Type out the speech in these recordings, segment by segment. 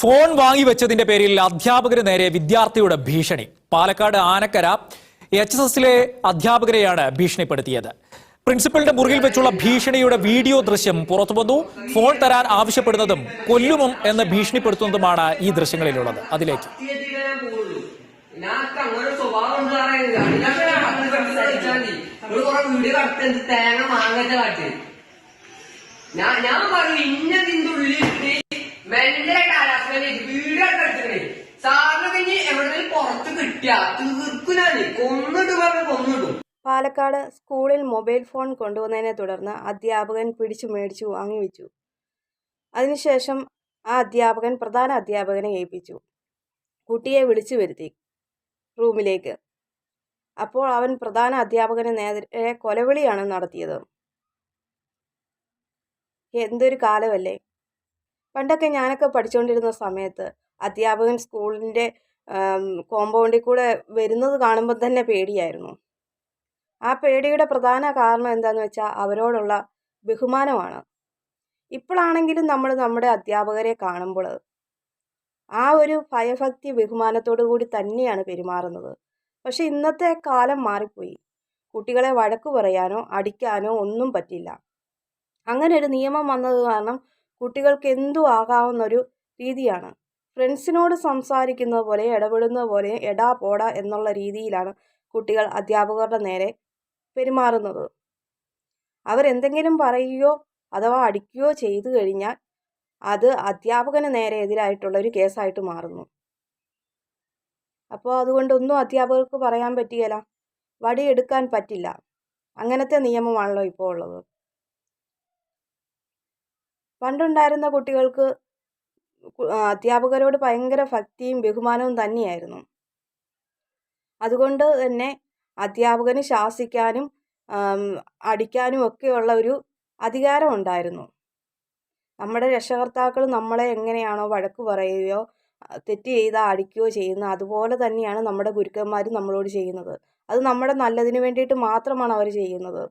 Phone വാങ്ങിവെച്ചതിന്റെ പേരിൽ അധ്യാപകന് നേരെ വിദ്യാർത്ഥിയുടെ ഭീഷണി. പാലക്കാട് ആനക്കര എച്ച് എസ് എസിലെ അധ്യാപകരെയാണ് ഭീഷണിപ്പെടുത്തിയത്. പ്രിൻസിപ്പലിന്റെ മുറിയിൽ വെച്ചുള്ള ഭീഷണിയുടെ വീഡിയോ ദൃശ്യം പുറത്തു വന്നു. ഫോൺ തരാൻ ആവശ്യപ്പെടുന്നതും കൊല്ലുമം എന്ന് ഭീഷണിപ്പെടുത്തുന്നതുമാണ് ഈ ദൃശ്യങ്ങളിലുള്ളത്. അതിലേക്ക്. ഞാൻ. ഞാൻ അങ്ങനെ ഒരു പാലക്കാട് സ്കൂളിൽ മൊബൈൽ ഫോൺ കൊണ്ടുവന്നതിനെ തുടർന്ന് അധ്യാപകൻ പിടിച്ചു മേടിച്ചു വാങ്ങിവെച്ചു അതിനുശേഷം ആ അധ്യാപകൻ പ്രധാന അധ്യാപകനെ ഏൽപ്പിച്ചു. കുട്ടിയെ വിളിച്ചു വരുത്തി റൂമിലേക്ക്. അപ്പോൾ അവൻ പ്രധാന അധ്യാപകന് നേരെ കൊലവിളിയാണ് നടത്തിയത്. എന്തൊരു കാലമല്ലേ? പണ്ടൊക്കെ ഞാനൊക്കെ പഠിച്ചുകൊണ്ടിരുന്ന സമയത്ത് അധ്യാപകൻ സ്കൂളിന്റെ കോമ്പൗണ്ടിൽ കൂടെ വരുന്നത് കാണുമ്പോൾ തന്നെ പേടിയായിരുന്നു. ആ പേടിയുടെ പ്രധാന കാരണം എന്താണെന്ന് വെച്ചാൽ അവരോടുള്ള ബഹുമാനമാണ്. ഇപ്പോഴാണെങ്കിലും നമ്മൾ നമ്മുടെ അധ്യാപകരെ കാണുമ്പോൾ ആ ഒരു ഭയഭക്തി ബഹുമാനത്തോടു കൂടി തന്നെയാണ് പെരുമാറുന്നത്. പക്ഷെ ഇന്നത്തെ കാലം മാറിപ്പോയി. കുട്ടികളെ വഴക്ക് പറയാനോ അടിക്കാനോ ഒന്നും പറ്റില്ല. അങ്ങനെ ഒരു നിയമം വന്നത് കാരണം കുട്ടികൾക്ക് എന്തു ആകാവുന്നൊരു രീതിയാണ്. ഫ്രണ്ട്സിനോട് സംസാരിക്കുന്നത് പോലെ ഇടപെടുന്നത് പോലെ എടാ പോടാ എന്നുള്ള രീതിയിലാണ് കുട്ടികൾ അധ്യാപകരുടെ നേരെ പെരുമാറുന്നത്. അവരെന്തെങ്കിലും പറയുകയോ അഥവാ അടിക്കുകയോ ചെയ്തു കഴിഞ്ഞാൽ അത് അധ്യാപകന് നേരെ എതിരായിട്ടുള്ള ഒരു കേസായിട്ട് മാറുന്നു. അപ്പോൾ അതുകൊണ്ടൊന്നും അധ്യാപകർക്ക് പറയാൻ പറ്റുകയില്ല വടിയെടുക്കാൻ പറ്റില്ല. അങ്ങനത്തെ നിയമമാണല്ലോ ഇപ്പോൾ ഉള്ളത്. പണ്ടുണ്ടായിരുന്ന കുട്ടികൾക്ക് അധ്യാപകരോട് ഭയങ്കര ഭക്തിയും ബഹുമാനവും തന്നെയായിരുന്നു. അതുകൊണ്ട് തന്നെ അധ്യാപകന് ശാസിക്കാനും അടിക്കാനും ഒക്കെയുള്ള ഒരു അധികാരം ഉണ്ടായിരുന്നു. നമ്മുടെ രക്ഷകർത്താക്കൾ നമ്മളെ എങ്ങനെയാണോ വഴക്ക് പറയുകയോ തെറ്റ് ചെയ്താൽ അടിക്കുകയോ ചെയ്യുന്നത് അതുപോലെ തന്നെയാണ് നമ്മുടെ ഗുരുക്കന്മാർ നമ്മളോട് ചെയ്യുന്നത്. അത് നമ്മുടെ നല്ലതിന് വേണ്ടിയിട്ട് മാത്രമാണ് അവർ ചെയ്യുന്നത്.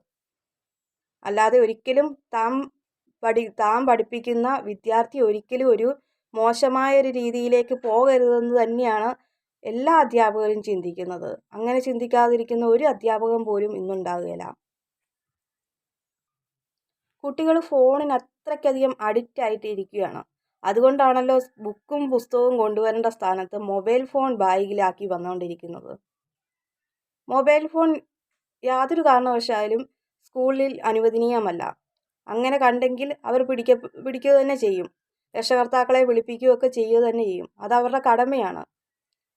അല്ലാതെ ഒരിക്കലും താം പഠി താൻ പഠിപ്പിക്കുന്ന വിദ്യാർത്ഥി ഒരിക്കലും ഒരു മോശമായ ഒരു രീതിയിലേക്ക് പോകരുതെന്ന് തന്നെയാണ് എല്ലാ അധ്യാപകരും ചിന്തിക്കുന്നത്. അങ്ങനെ ചിന്തിക്കാതിരിക്കുന്ന ഒരു അധ്യാപകൻ പോലും ഇന്നുണ്ടാകുകയില്ല. കുട്ടികൾ ഫോണിന് അത്രയ്ക്കധികം അഡിക്റ്റ് ആയിട്ട് ഇരിക്കുകയാണ് അതുകൊണ്ടാണല്ലോ ബുക്കും പുസ്തകവും കൊണ്ടുവരേണ്ട സ്ഥാനത്ത് മൊബൈൽ ഫോൺ ബാഗിലാക്കി വന്നുകൊണ്ടിരിക്കുന്നത്. മൊബൈൽ ഫോൺ യാതൊരു കാരണവശാലും സ്കൂളിൽ അനുവദനീയമല്ല. അങ്ങനെ കണ്ടെങ്കിൽ അവർ പിടിക്ക പിടിക്കുക തന്നെ ചെയ്യും. രക്ഷകർത്താക്കളെ വിളിപ്പിക്കുകയൊക്കെ ചെയ്യുക തന്നെ ചെയ്യും. അത് അവരുടെ കടമയാണ്.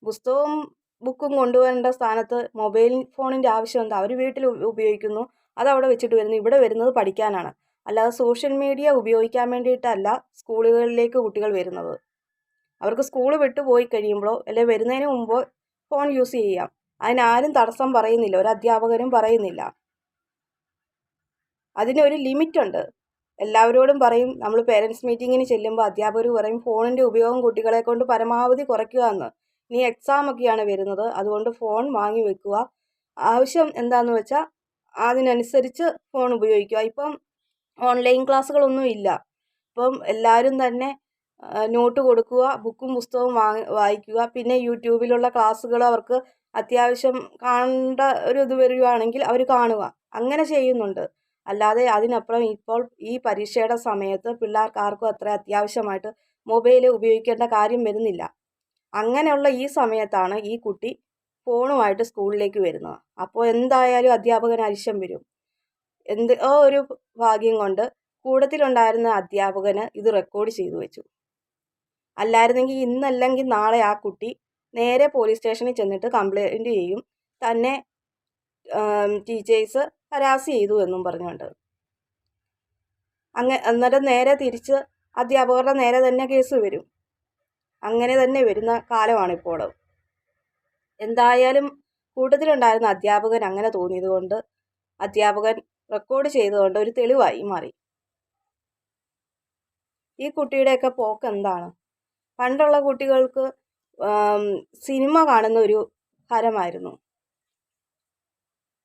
പുസ്തകവും ബുക്കും കൊണ്ടുവരേണ്ട സ്ഥാനത്ത് മൊബൈൽ ഫോണിന്റെ ആവശ്യം എന്താ? അവർ വീട്ടിൽ ഉപയോഗിക്കുന്നു. അത് അവിടെ വെച്ചിട്ട് വരുന്നു. ഇവിടെ വരുന്നത് പഠിക്കാനാണ്. അല്ലാതെ സോഷ്യൽ മീഡിയ ഉപയോഗിക്കാൻ വേണ്ടിയിട്ടല്ല സ്കൂളുകളിലേക്ക് കുട്ടികൾ വരുന്നത്. അവർക്ക് സ്കൂൾ വിട്ടു പോയി കഴിയുമ്പോൾ അല്ലെങ്കിൽ വരുന്നതിന് മുമ്പോ ഫോൺ യൂസ് ചെയ്യാം. അതിനാരും തടസ്സം പറയുന്നില്ല. ഒരു അധ്യാപകരും പറയുന്നില്ല. അതിനൊരു ലിമിറ്റുണ്ട്. എല്ലാവരോടും പറയും നമ്മൾ പേരൻസ് മീറ്റിങ്ങിന് ചെല്ലുമ്പോൾ അധ്യാപകർ പറയും ഫോണിന്റെ ഉപയോഗം കുട്ടികളെ കൊണ്ട് പരമാവധി കുറയ്ക്കുക എന്ന്. ഇനി എക്സാം ഒക്കെയാണ് വരുന്നത്. അതുകൊണ്ട് ഫോൺ വാങ്ങി വെക്കുക. ആവശ്യം എന്താണെന്ന് വെച്ചാൽ അതിനനുസരിച്ച് ഫോൺ ഉപയോഗിക്കുക. ഇപ്പം ഓൺലൈൻ ക്ലാസ്സുകളൊന്നും ഇല്ല. ഇപ്പം എല്ലാവരും തന്നെ നോട്ട് കൊടുക്കുക ബുക്കും പുസ്തകവും വാങ്ങി വായിക്കുക. പിന്നെ യൂട്യൂബിലുള്ള ക്ലാസ്സുകൾ അവർക്ക് അത്യാവശ്യം കാണേണ്ട ഒരു ഇത് വരികയാണെങ്കിൽ അവർ കാണുക. അങ്ങനെ ചെയ്യുന്നുണ്ട്. അല്ലാതെ അതിനപ്പുറം ഇപ്പോൾ ഈ പരീക്ഷയുടെ സമയത്ത് പിള്ളേർക്ക് ആർക്കും അത്ര അത്യാവശ്യമായിട്ട് മൊബൈൽ ഉപയോഗിക്കേണ്ട കാര്യം വരുന്നില്ല. അങ്ങനെയുള്ള ഈ സമയത്താണ് ഈ കുട്ടി ഫോണുമായിട്ട് സ്കൂളിലേക്ക് വരുന്നത്. അപ്പോൾ എന്തായാലും അധ്യാപകൻ അരിശം വരും. എന്ത് ഒരു ഭാഗ്യം കൊണ്ട് കൂടത്തിലുണ്ടായിരുന്ന അധ്യാപകന് ഇത് റെക്കോർഡ് ചെയ്തു വെച്ചു. അല്ലായിരുന്നെങ്കിൽ ഇന്നല്ലെങ്കിൽ നാളെ ആ കുട്ടി നേരെ പോലീസ് സ്റ്റേഷനിൽ ചെന്നിട്ട് കംപ്ലൈന്റ് ചെയ്യും. തന്നെ ടീച്ചേഴ്സ് ഹരാസ് ചെയ്തു എന്നും പറഞ്ഞുകൊണ്ട്. അങ്ങ എന്നിട്ട് നേരെ തിരിച്ച് അധ്യാപകരുടെ നേരെ തന്നെ കേസ് വരും. അങ്ങനെ തന്നെ വരുന്ന കാലമാണ് ഇപ്പോൾ. എന്തായാലും കൂട്ടത്തിലുണ്ടായിരുന്ന അധ്യാപകൻ അങ്ങനെ തോന്നിയതുകൊണ്ട് അധ്യാപകൻ റെക്കോർഡ് ചെയ്തുകൊണ്ട് ഒരു തെളിവായി മാറി. ഈ കുട്ടിയുടെയൊക്കെ പോക്ക് എന്താണ്? പണ്ടുള്ള കുട്ടികൾക്ക് സിനിമ കാണുന്ന ഒരു ഹരമായിരുന്നു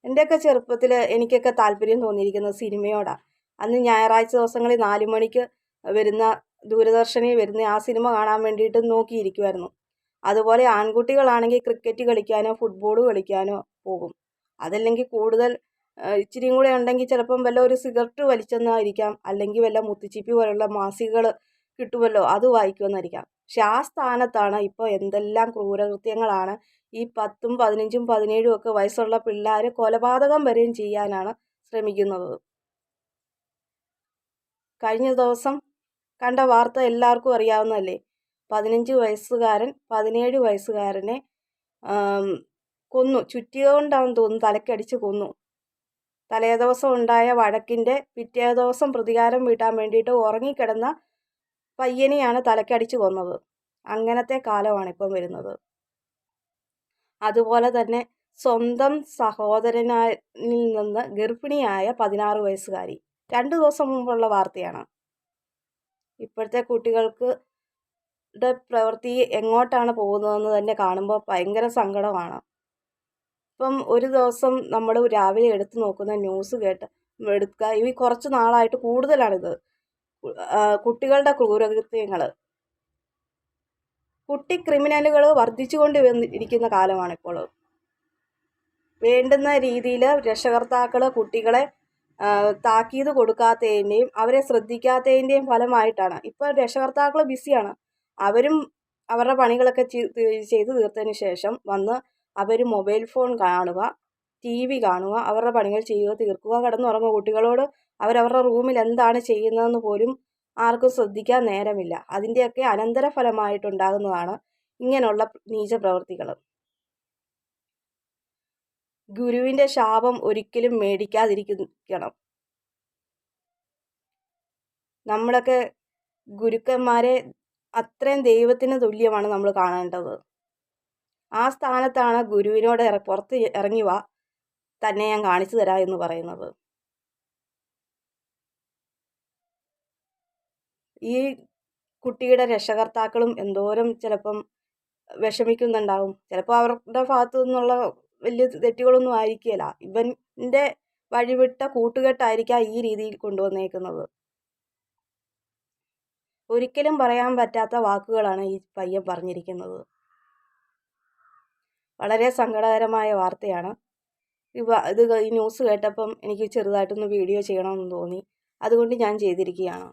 എന്റെയൊക്കെ ചെറുപ്പത്തിൽ എനിക്കൊക്കെ താല്പര്യം തോന്നിയിരിക്കുന്നത് സിനിമയോടാണ് അന്ന് ഞായറാഴ്ച ദിവസങ്ങളിൽ നാല് മണിക്ക് വരുന്ന ദൂരദർശനിൽ വരുന്ന ആ സിനിമ കാണാൻ വേണ്ടിയിട്ട് നോക്കിയിരിക്കുമായിരുന്നു അതുപോലെ ആൺകുട്ടികളാണെങ്കിൽ ക്രിക്കറ്റ് കളിക്കാനോ ഫുട്ബോൾ കളിക്കാനോ പോകും. അതല്ലെങ്കിൽ കൂടുതൽ ഇച്ചിരിയും കൂടെ ഉണ്ടെങ്കിൽ ചിലപ്പം വല്ല ഒരു സിഗരറ്റ് വലിച്ചെന്നായിരിക്കാം അല്ലെങ്കിൽ വല്ല മുത്തുച്ചിപ്പി പോലുള്ള മാസികകൾ കിട്ടുമല്ലോ അത് വായിക്കുമെന്നായിരിക്കാം. പക്ഷെ ആ സ്ഥാനത്താണ് ഇപ്പോൾ എന്തെല്ലാം ക്രൂരകൃത്യങ്ങളാണ് ഈ പത്തും പതിനഞ്ചും പതിനേഴും ഒക്കെ വയസ്സുള്ള പിള്ളേർ കൊലപാതകം വരെയും ചെയ്യാനാണ് ശ്രമിക്കുന്നത്. കഴിഞ്ഞ ദിവസം കണ്ട വാർത്ത എല്ലാവർക്കും അറിയാവുന്നതല്ലേ? പതിനഞ്ച് വയസ്സുകാരൻ പതിനേഴ് വയസ്സുകാരനെ കൊന്നു. ചുറ്റിയതുകൊണ്ടാണ് തോന്നുന്നു തലക്കടിച്ച് കൊന്നു. തലേ ദിവസം ഉണ്ടായ വഴക്കിന്റെ പിറ്റേ ദിവസം പ്രതികാരം വീട്ടാൻ വേണ്ടിയിട്ട് ഉറങ്ങിക്കിടന്ന പയ്യനെയാണ് തലക്കടിച്ച് കൊന്നത്. അങ്ങനത്തെ കാലമാണ് ഇപ്പം വരുന്നത്. അതുപോലെ തന്നെ സ്വന്തം സഹോദരനിൽ നിന്ന് ഗർഭിണിയായ പതിനാറ് വയസ്സുകാരി. രണ്ട് ദിവസം മുമ്പുള്ള വാർത്തയാണ്. ഇപ്പോഴത്തെ കുട്ടികൾക്ക് ടെ പ്രവൃത്തി എങ്ങോട്ടാണ് പോകുന്നതെന്ന് തന്നെ കാണുമ്പോൾ ഭയങ്കര സങ്കടമാണ്. ഇപ്പം ഒരു ദിവസം നമ്മൾ രാവിലെ എടുത്തു നോക്കുന്ന ന്യൂസ് കേട്ട് എടുക്കുക ഈ കുറച്ച് നാളായിട്ട് കൂടുതലാണിത്. കുട്ടികളുടെ ക്രൂരകൃത്യങ്ങൾ. കുട്ടി ക്രിമിനലുകൾ വർദ്ധിച്ചുകൊണ്ട് ഇരിക്കുന്ന കാലമാണിപ്പോൾ. വേണ്ടുന്ന രീതിയിൽ രക്ഷകർത്താക്കൾ കുട്ടികളെ താക്കീത് കൊടുക്കാത്തതിന്റെയും അവരെ ശ്രദ്ധിക്കാത്തതിന്റെയും ഫലമായിട്ടാണ്. ഇപ്പോൾ രക്ഷകർത്താക്കൾ ബിസിയാണ്. അവരും അവരുടെ പണികളൊക്കെ ചെയ്ത് തീർത്തതിന് ശേഷം വന്ന് അവർ മൊബൈൽ ഫോൺ കാണുക ടി വി കാണുക അവരുടെ പണികൾ ചെയ്യുക തീർക്കുക കിടന്നുറങ്ങുക. കുട്ടികളോട് അവരവരുടെ റൂമിൽ എന്താണ് ചെയ്യുന്നതെന്ന് പോലും ആർക്കും ശ്രദ്ധിക്കാൻ നേരമില്ല. അതിന്റെയൊക്കെ അനന്തരഫലമായിട്ടുണ്ടാകുന്നതാണ് ഇങ്ങനെയുള്ള നീച പ്രവൃത്തികൾ ഗുരുവിന്റെ ശാപം ഒരിക്കലും മേടിക്കാതിരിക്കണം. നമ്മളൊക്കെ ഗുരുക്കന്മാരെ അത്രയും ദൈവത്തിന് തുല്യമാണ് നമ്മൾ കാണേണ്ടത്. ആ സ്ഥാനത്താണ് ഗുരുവിനോട് പുറത്ത് ഇറങ്ങി വാ തന്നെ ഞാൻ കാണിച്ചു തരാം എന്ന് പറയുന്നത്. ഈ കുട്ടിയുടെ രക്ഷകർത്താക്കളും എന്തോരം ചിലപ്പം വിഷമിക്കുന്നുണ്ടാവും. ചിലപ്പോൾ അവരുടെ ഭാഗത്തു നിന്നുള്ള വലിയ തെറ്റുകളൊന്നും ആയിരിക്കില്ല ഇവന്റെ വഴിവിട്ട കൂട്ടുകെട്ടായിരിക്കാം ഈ രീതിയിൽ കൊണ്ടുവന്നേക്കുന്നത്. ഒരിക്കലും പറയാൻ പറ്റാത്ത വാക്കുകളാണ് ഈ പയ്യൻ പറഞ്ഞിരിക്കുന്നത്. വളരെ സങ്കടകരമായ വാർത്തയാണ്. ഇത് ഈ ന്യൂസ് കേട്ടപ്പം എനിക്ക് ചെറുതായിട്ടൊന്ന് വീഡിയോ ചെയ്യണമെന്ന് തോന്നി. അതുകൊണ്ട് ഞാൻ ചെയ്തിരിക്കുകയാണ്.